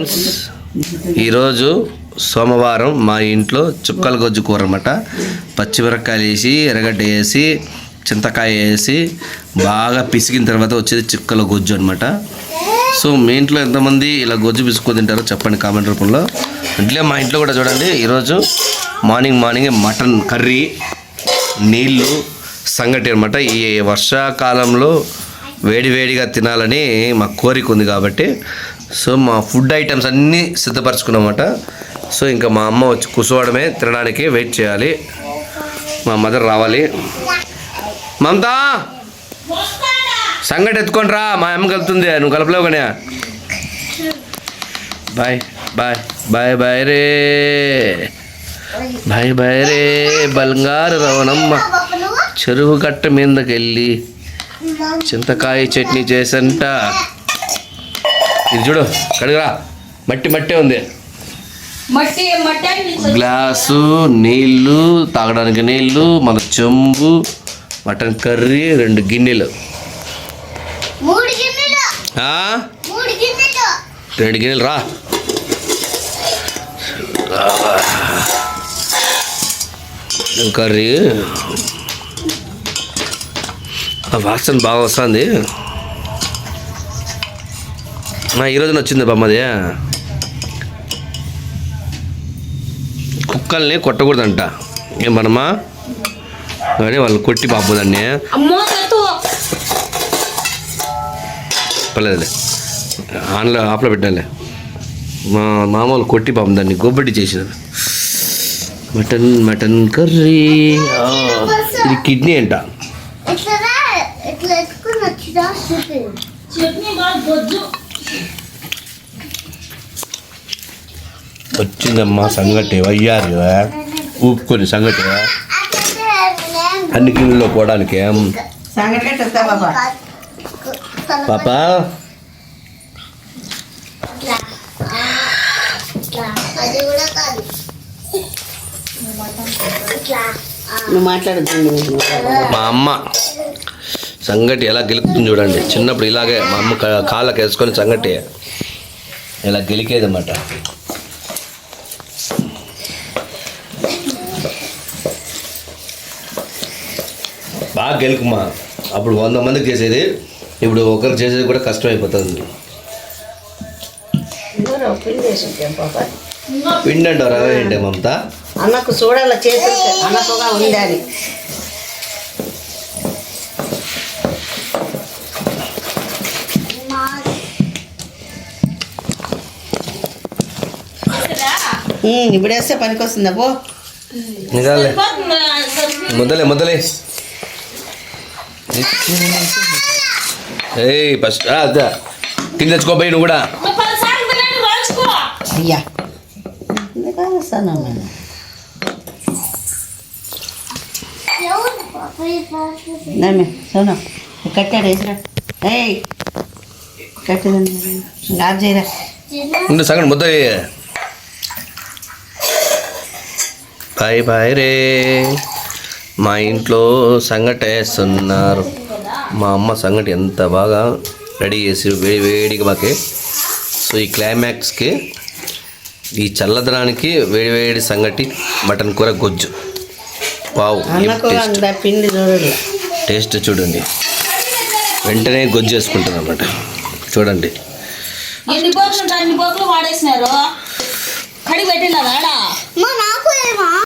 Friends, ఈరోజు సోమవారం మా ఇంట్లో చుక్కల గొజ్జు కూర అనమాట పచ్చిమిరపకాయలు వేసి ఎర్రగడ్డ వేసి చింతకాయ వేసి బాగా పిసికిన తర్వాత వచ్చేది చుక్కల గొజ్జు అనమాట సో మీ ఇంట్లో ఎంతమంది ఇలా గొజ్జు పిసుకొని తింటారో చెప్పండి కామెంట్ రూపంలో. ఇట్లే మా ఇంట్లో కూడా చూడండి ఈరోజు మార్నింగ్ మార్నింగ్ మటన్ కర్రీ నీళ్ళు సంగటి అనమాట ఈ వర్షాకాలంలో వేడి వేడిగా తినాలని మా కోరిక ఉంది కాబట్టి సో మా ఫుడ్ ఐటమ్స్ అన్నీ సిద్ధపరచుకున్నమాట. సో ఇంకా మా అమ్మ వచ్చి కూర్చోవడమే తినడానికి వెయిట్ చేయాలి. మా మదర్ రావాలి. మమతా! సంగటి ఎత్తుకొని రా మా అమ్మ కలుపుతుంది నువ్వు కలపలేవు కానీ బాయ్ బాయ్ బాయ్ బాయ్ రే. బాయ్ బాయ్ రే. బంగారు రవణమ్మ చెరువు కట్ట మీదకెళ్ళి చింతకాయ చట్నీ చేసంట. ఇది చూడు కడుగురా. మట్టి మట్టే ఉంది. గ్లాసు నీళ్ళు తాగడానికి నీళ్ళు మన చెంబు మటన్ కర్రీ రెండు గిన్నెలు. రెండు గిన్నెలు రా. కర్రీ. వాసన బాగా వస్తుంది. ఈరోజు వచ్చింది బామ్మది కుక్కల్ని కొట్టకూడదంట. ఏం మనమా కానీ వాళ్ళు కొట్టి పాపు దాన్ని. పర్లేదులే. ఆన్లో ఆఫ్లో పెట్టాలి. మా మామూలు కొట్టి పాపం దాన్ని గొబ్బడి చేసినారు మటన్ మటన్ కర్రీ. ఆ, ఇది కిడ్నీ అంట. చట్నీ బాగా బొజ్జు. వచ్చిందమ్మా సంగటి వయ్యారు ఊపుకొని సంగటి అన్ని గిన్నెలో పోవడానికి. పాప? నువ్వు మాట్లాడుతుంది మా అమ్మ. సంగటి ఎలా గెలుకుతుంది చూడండి. చిన్నప్పుడు ఇలాగే మా అమ్మ కాళ్ళకి వేసుకొని సంగటి ఇలా గెలికేది అన్నమాట బాగా గెలుకుమా అప్పుడు వంద మందికి చేసేది ఇప్పుడు ఒకరు చేసేది కూడా కష్టం అయిపోతుంది పిండి అంటారా ఏంటి మమత? అన్నకు చూడాల చేసి అన్నకుగా ఉండాలి. ఇప్పుడు వేస్తే పనికి వస్తుందా పో. నిజాలే. ముద్దలే ముద్దలే. ఏయ్ ఫస్ట్ అదా. కింద తెచ్చుకోపోయి నువ్వు కూడా. అయ్యా. సోను కట్టాడు వేసిరా. ఏయ్. కట్టేదండి సగం ముద్ద బాయ్ బాయ్ రే. మా ఇంట్లో సంగటి వేస్తున్నారు. మా అమ్మ సంగటి ఎంత బాగా రెడీ చేసి వేడి వేడిగా మాకి. సో ఈ క్లైమాక్స్కి ఈ చల్లదనానికి వేడి వేడి సంగటి మటన్ కూర గొజ్జు. వావ్ టేస్ట్ చూడండి. వెంటనే గొజ్జు వేసుకుంటారు అన్నమాట. చూడండి. ఎన్ని